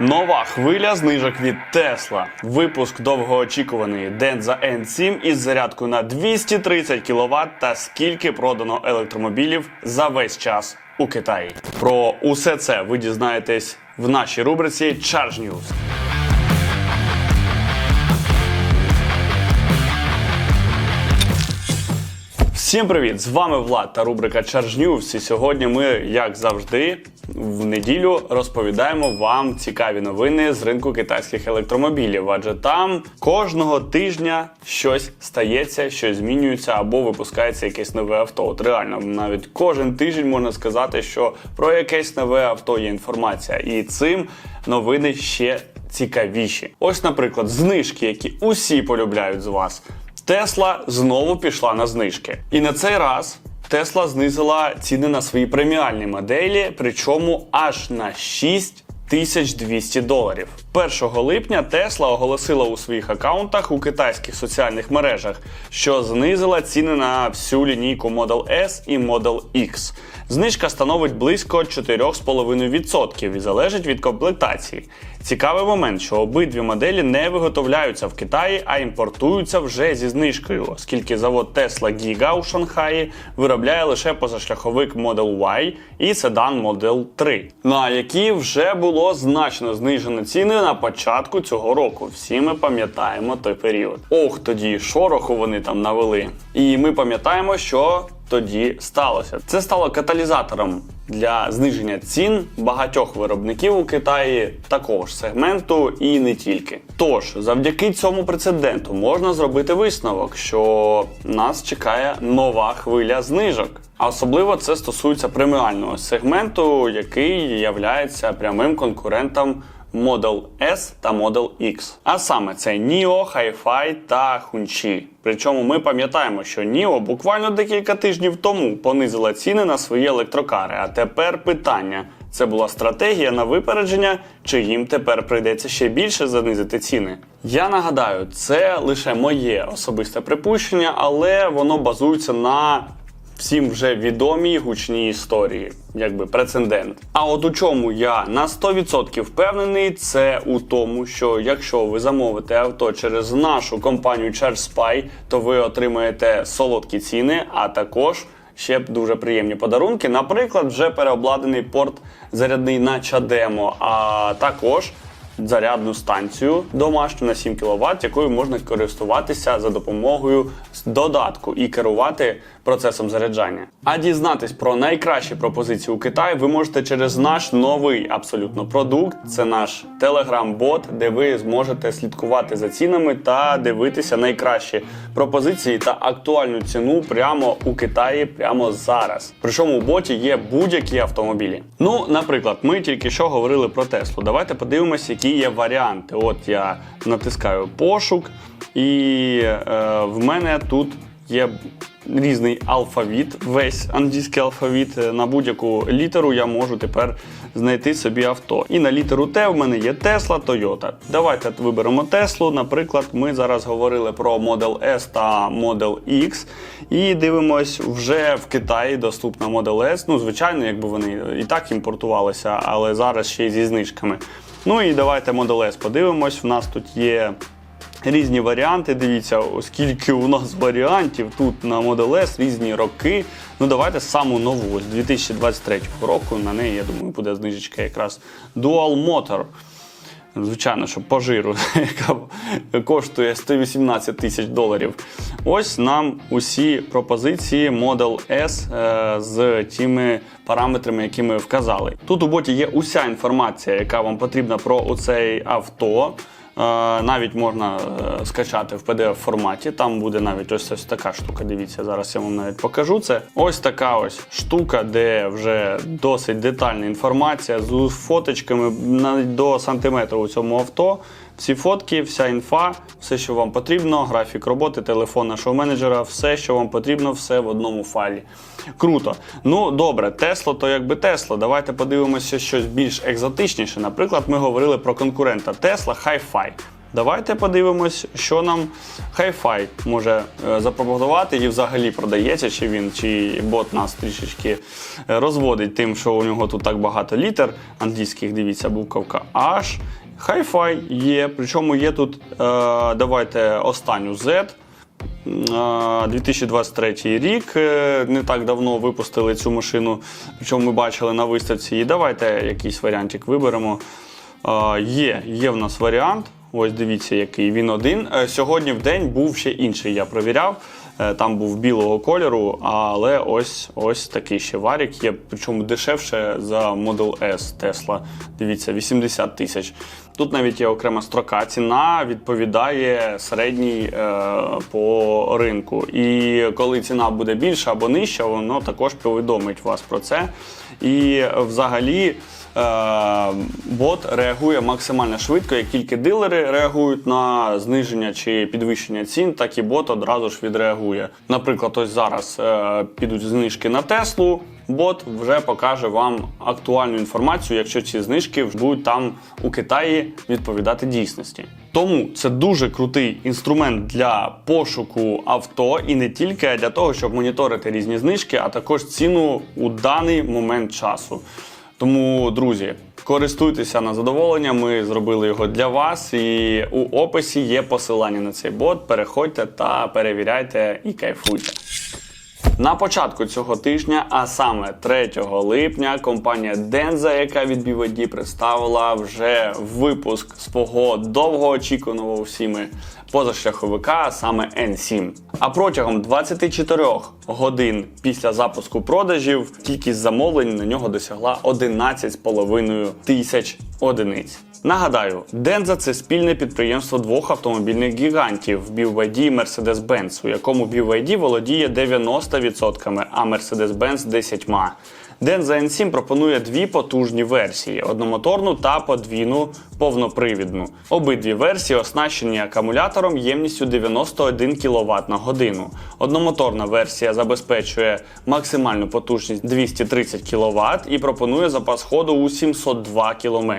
Нова хвиля знижок від Tesla. Випуск довгоочікуваний Denza N7 із зарядкою на 230 кВт та скільки продано електромобілів за весь час у Китаї. Про усе це ви дізнаєтесь в нашій рубриці Charge News. Всім привіт! З вами Влад та рубрика Charge News. І сьогодні ми, як завжди, в неділю розповідаємо вам цікаві новини з ринку китайських електромобілів. Адже там кожного тижня щось стається, щось змінюється або випускається якесь нове авто. От реально, навіть кожен тиждень можна сказати, що про якесь нове авто є інформація, і цим новини ще цікавіші. Ось, наприклад, знижки, які усі полюбляють з вас. Тесла знову пішла на знижки. І на цей раз Тесла знизила ціни на свої преміальні моделі, причому аж на 6200 доларів. 1 липня Тесла оголосила у своїх аккаунтах у китайських соціальних мережах, що знизила ціни на всю лінійку Model S і Model X. Знижка становить близько 4,5% і залежить від комплектації. Цікавий момент, що обидві моделі не виготовляються в Китаї, а імпортуються вже зі знижкою, оскільки завод Tesla Giga у Шанхаї виробляє лише позашляховик Model Y і седан Model 3, на які вже було значно знижено ціни на початку цього року. Всі ми пам'ятаємо той період. Ох, тоді шороху вони там навели. І ми пам'ятаємо, що тоді сталося. Це стало каталізатором для зниження цін багатьох виробників у Китаї такого ж сегменту і не тільки. Тож, завдяки цьому прецеденту можна зробити висновок, що нас чекає нова хвиля знижок. А особливо це стосується преміального сегменту, який являється прямим конкурентом Model S та Model X. А саме це NIO, Hi-Fi та Hunchi. Причому ми пам'ятаємо, що NIO буквально декілька тижнів тому понизила ціни на свої електрокари. А тепер питання: це була стратегія на випередження, чи їм тепер прийдеться ще більше занизити ціни? Я нагадаю, це лише моє особисте припущення, але воно базується на всім вже відомій гучній історії, якби прецедент. А от у чому я на 100% впевнений, це у тому, що якщо ви замовите авто через нашу компанію ChargeSpy, то ви отримаєте солодкі ціни, а також ще дуже приємні подарунки. Наприклад, вже переобладнаний порт зарядний на Чадемо, а також зарядну станцію домашню на 7 кВт, якою можна користуватися за допомогою додатку і керувати процесом заряджання. А дізнатись про найкращі пропозиції у Китаї ви можете через наш новий абсолютно продукт. Це наш телеграм-бот, де ви зможете слідкувати за цінами та дивитися найкращі пропозиції та актуальну ціну прямо у Китаї, прямо зараз. Причому у боті є будь-які автомобілі. Ну, наприклад, ми тільки що говорили про Теслу. Давайте подивимося, які є варіанти. От я натискаю пошук, і е, в мене тут є різний алфавіт, весь англійський алфавіт. Е, На будь-яку літеру я можу тепер знайти собі авто. І на літеру Т в мене є Tesla, Toyota. Давайте виберемо Теслу. Наприклад, ми зараз говорили про Model S та Model X. І дивимось, вже в Китаї доступна Model S. Ну, звичайно, якби вони і так імпортувалися, але зараз ще й зі знижками. Ну і давайте Model S подивимось. В нас тут є різні варіанти. Дивіться, оскільки у нас варіантів тут на Model S різні роки. Ну давайте саму нову, ось 2023 року. На неї, я думаю, буде знижечка якраз Dual Motor. Звичайно, що по жиру, яка коштує 118 тисяч доларів. Ось нам усі пропозиції Model S е, з тими параметрами, які ми вказали. Тут у боті є уся інформація, яка вам потрібна про оцей авто. Е, Навіть можна е, скачати в pdf форматі. Там буде навіть ось ось така штука. Дивіться, зараз я вам навіть покажу це. Ось така ось штука, де вже досить детальна інформація з фоточками навіть до сантиметру у цьому авто. Всі фотки, вся інфа, все, що вам потрібно, графік роботи, телефон нашого менеджера, все, що вам потрібно, все в одному файлі. Круто. Ну, добре, Тесла, то якби Тесла. Давайте подивимося щось більш екзотичніше. Наприклад, ми говорили про конкурента Tesla Hi-Fi. Давайте подивимось, що нам Hi-Fi може е, запропонувати і взагалі продається, чи він, чи бот нас трішечки е, розводить тим, що у нього тут так багато літер англійських, дивіться, буковка H. Hi-Fi є, причому є тут, е, давайте останню Z. Е, 2023 рік. е, Не так давно випустили цю машину, причому ми бачили на виставці. І давайте якийсь варіантик виберемо. Е, Є, є в нас варіант. Ось дивіться, який він один. Е, Сьогодні в день був ще інший, я провіряв. Е, Там був білого кольору, але ось ось такий ще варік є, причому дешевше за Model S Tesla. Дивіться, 80 тисяч. Тут навіть є окрема строка. Ціна відповідає середній е, по ринку. І коли ціна буде більша або нижча, воно також повідомить вас про це. І взагалі. Е, Бот реагує максимально швидко, як тільки дилери реагують на зниження чи підвищення цін, так і бот одразу ж відреагує. Наприклад, ось зараз е, підуть знижки на Теслу. Бот вже покаже вам актуальну інформацію, якщо ці знижки будуть там у Китаї відповідати дійсності. Тому це дуже крутий інструмент для пошуку авто і не тільки для того, щоб моніторити різні знижки, а також ціну у даний момент часу. Тому, друзі, користуйтеся на задоволення. Ми зробили його для вас, і у описі є посилання на цей бот. Переходьте та перевіряйте і кайфуйте. На початку цього тижня, а саме 3 липня, компанія Denza, яка від BYD представила вже випуск свого довгоочікуваного всіми позашляховика, а саме N7. А протягом 24 годин після запуску продажів кількість замовлень на нього досягла 11,5 тисяч одиниць. Нагадаю, Денза це спільне підприємство двох автомобільних гігантів BYD і Mercedes-Benz, у якому BYD володіє 90%, а Mercedes-Benz 10%. Denza N7 пропонує дві потужні версії: одномоторну та подвійну повнопривідну. Обидві версії оснащені акумулятором ємністю 91 кВт на годину. Одномоторна версія забезпечує максимальну потужність 230 кВт і пропонує запас ходу у 702 км.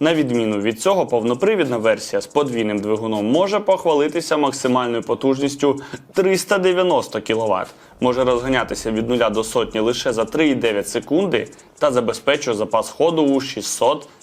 На відміну від цього, повнопривідна версія з подвійним двигуном може похвалитися максимальною потужністю 390 кВт. Може розганятися від 0 до сотні лише за 3,9 секунди та забезпечує запас ходу у 630 км.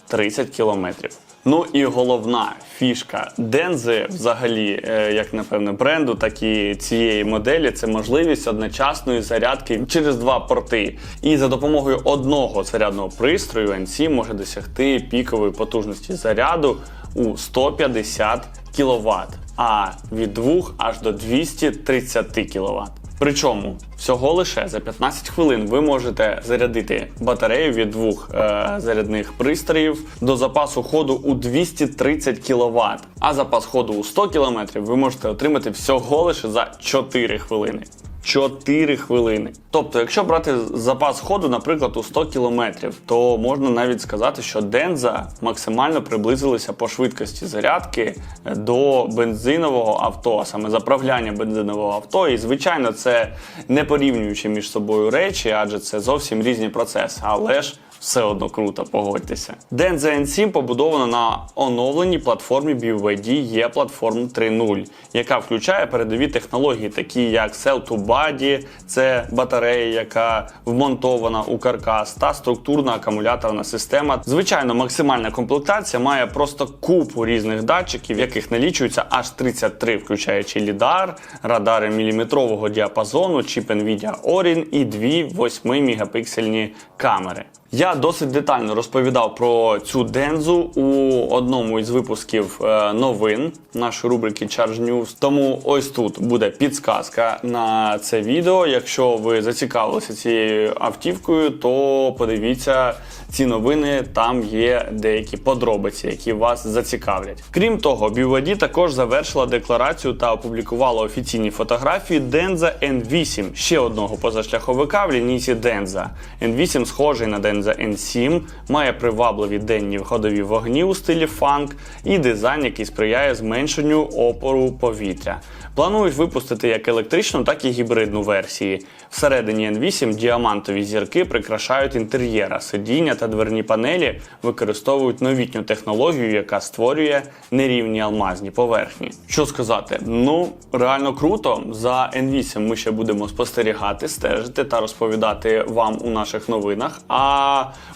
Ну і головна фішка Дензи, взагалі, е, як напевне, бренду, так і цієї моделі, це можливість одночасної зарядки через два порти. І за допомогою одного зарядного пристрою NC може досягти пікової потужності заряду у 150 кВт, а від 2 аж до 230 кВт. Причому всього лише за 15 хвилин ви можете зарядити батарею від двох е, зарядних пристроїв до запасу ходу у 230 кВт, а запас ходу у 100 км ви можете отримати всього лише за 4 хвилини. 4 хвилини. Тобто, якщо брати запас ходу, наприклад, у 100 кілометрів, то можна навіть сказати, що Денза максимально приблизилися по швидкості зарядки до бензинового авто, а саме заправляння бензинового авто. І звичайно, це не порівнюючи між собою речі, адже це зовсім різні процеси. Але ж все одно круто, погодьтеся. Denza N7 побудована на оновленій платформі BYD E Platform 3.0, яка включає передові технології, такі як Cell to Body, це батарея, яка вмонтована у каркас, та структурна акумуляторна система. Звичайно, максимальна комплектація має просто купу різних датчиків, яких налічується аж 33, включаючи лідар, радари міліметрового діапазону, чіп NVIDIA Orin і дві 8 мегапіксельні камери. Я досить детально розповідав про цю дензу у одному із випусків е, новин нашої рубрики Charge News. Тому ось тут буде підсказка на це відео. Якщо ви зацікавилися цією автівкою, то подивіться ці новини. Там є деякі подробиці, які вас зацікавлять. Крім того, BYD також завершила декларацію та опублікувала офіційні фотографії Denza N8, ще одного позашляховика в лінійці Denza. N8 схожий на Denza Siemens N7, має привабливі денні ходові вогні у стилі фанк і дизайн, який сприяє зменшенню опору повітря. Планують випустити як електричну, так і гібридну версії. Всередині N8 діамантові зірки прикрашають інтер'єр, а сидіння та дверні панелі використовують новітню технологію, яка створює нерівні алмазні поверхні. Що сказати? Ну реально круто. За N8 ми ще будемо спостерігати, стежити та розповідати вам у наших новинах. А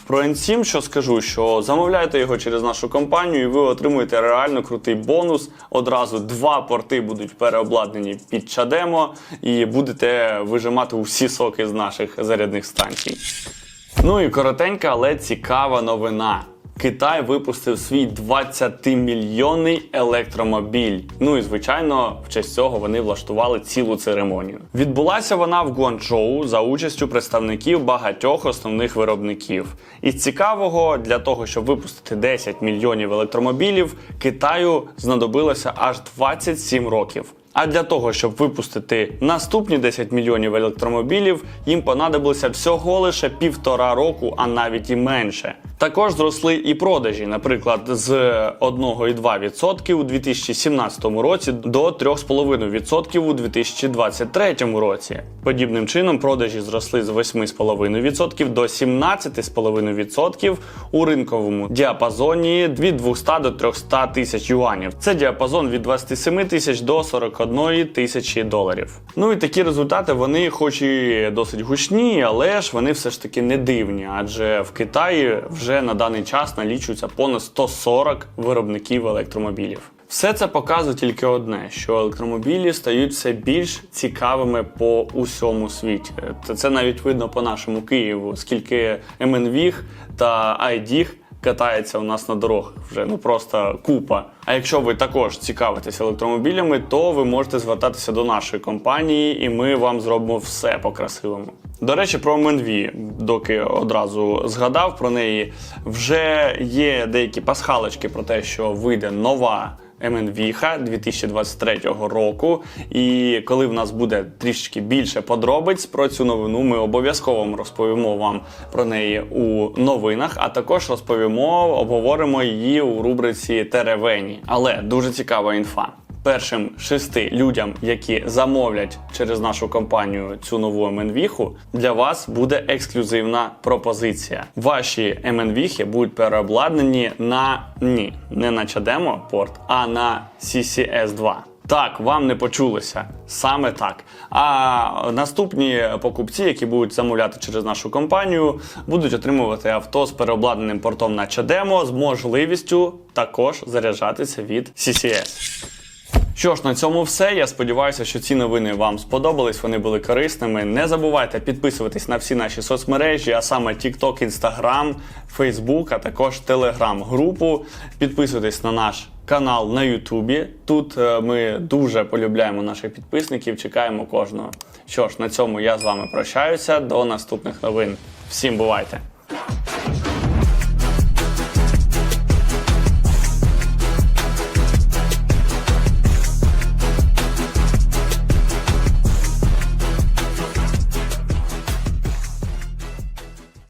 про N7 що скажу, що замовляйте його через нашу компанію, і ви отримуєте реально крутий бонус. Одразу два порти будуть переобладнані під чадемо, і будете вижимати усі соки з наших зарядних станцій. Ну і коротенька, але цікава новина. Китай випустив свій 20-мільйонний електромобіль. Ну і звичайно, в честь цього вони влаштували цілу церемонію. Відбулася вона в Гуанчжоу за участю представників багатьох основних виробників. Із цікавого для того, щоб випустити 10 мільйонів електромобілів, Китаю знадобилося аж 27 років. А для того, щоб випустити наступні 10 мільйонів електромобілів, їм понадобилося всього лише півтора року, а навіть і менше. Також зросли і продажі, наприклад, з 1,2% у 2017 році до 3,5% у 2023 році. Подібним чином продажі зросли з 8,5% до 17,5% у ринковому діапазоні від 200 до 300 тисяч юанів. Це діапазон від 27 тисяч до 41 тисячі доларів. Ну і такі результати вони, хоч і досить гучні, але ж вони все ж таки не дивні, адже в Китаї вже на даний час налічується понад 140 виробників електромобілів. Все це показує тільки одне: що електромобілі стають все більш цікавими по усьому світі. Це навіть видно по нашому Києву, скільки МНВіг та айдіг катається у нас на дорогах вже ну просто купа. А якщо ви також цікавитесь електромобілями, то ви можете звертатися до нашої компанії, і ми вам зробимо все по-красивому. До речі, про МНВ, доки одразу згадав про неї, вже є деякі пасхалочки про те, що вийде нова. МНВіха 2023 року. І коли в нас буде трішки більше подробиць про цю новину, ми обов'язково розповімо вам про неї у новинах, а також розповімо, обговоримо її у рубриці Теревені. Але дуже цікава інфа. Першим шести людям, які замовлять через нашу компанію цю нову МНВіху, для вас буде ексклюзивна пропозиція. Ваші МНВіхи будуть переобладнані на ні, не на Чадемо порт, а на CCS 2. Так, вам не почулося саме так. А наступні покупці, які будуть замовляти через нашу компанію, будуть отримувати авто з переобладнаним портом на Чадемо з можливістю також заряджатися від CCS. Що ж, на цьому все. Я сподіваюся, що ці новини вам сподобались, вони були корисними. Не забувайте підписуватись на всі наші соцмережі, а саме TikTok, Instagram, Facebook, а також Telegram групу. Підписуйтесь на наш канал на Ютубі. Тут е, ми дуже полюбляємо наших підписників, чекаємо кожного. Що ж, на цьому я з вами прощаюся. До наступних новин. Всім бувайте!